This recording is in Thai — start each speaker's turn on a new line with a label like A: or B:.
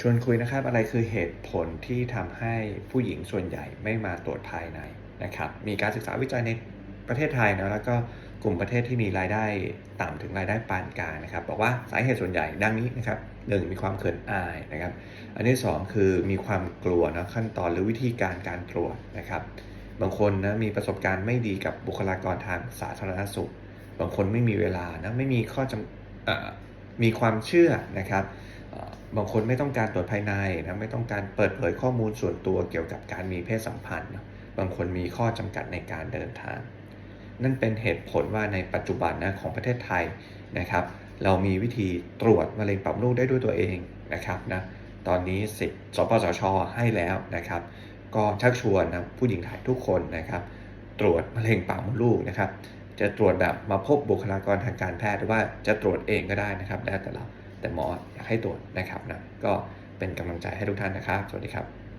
A: ชวนคุยนะครับอะไรคือเหตุผลที่ทำให้ผู้หญิงส่วนใหญ่ไม่มาตรวจภายในนะครับ มีการศึกษาวิจัยในประเทศไทยนะแล้วก็กลุ่มประเทศที่มีรายได้ต่ำถึงรายได้ปานกลางนะครับบอกว่าสาเหตุส่วนใหญ่ดังนี้นะครับหนึ่งมีความเขินอายนะครับ อันที่สองคือมีความกลัวนะขั้นตอนหรือวิธีการการตรวจนะครับ บางคนนะมีประสบการณ์ไม่ดีกับบุคลากรทางสาธารณสุข บางคนไม่มีเวลานะไม่มีข้อจำอมีความเชื่อนะครับ บางคนไม่ต้องการตรวจภายในนะไม่ต้องการเปิดเผยข้อมูลส่วนตัวเกี่ยวกับการมีเพศสัมพันธ์ บางคนมีข้อจำกัดในการเดินทาง นั่นเป็นเหตุผลว่าในปัจจุบันนะของประเทศไทยนะครับ เรามีวิธีตรวจมะเร็งปากมดลูกได้ด้วยตัวเองนะครับนะตอนนี้สิทธิ์สปสชให้แล้วนะครับ ก็ชักชวนนะผู้หญิงไทยทุกคนนะครับ ตรวจมะเร็งปากมดลูกนะครับ จะตรวจแบบมาพบบุคลากรทางการแพทย์หรือว่าจะตรวจเองก็ได้นะครับแล้แต่เรา แต่หมออยากให้ตรวจนะครับนะก็เป็นกำลังใจให้ทุกท่านนะครับ สวัสดีครับ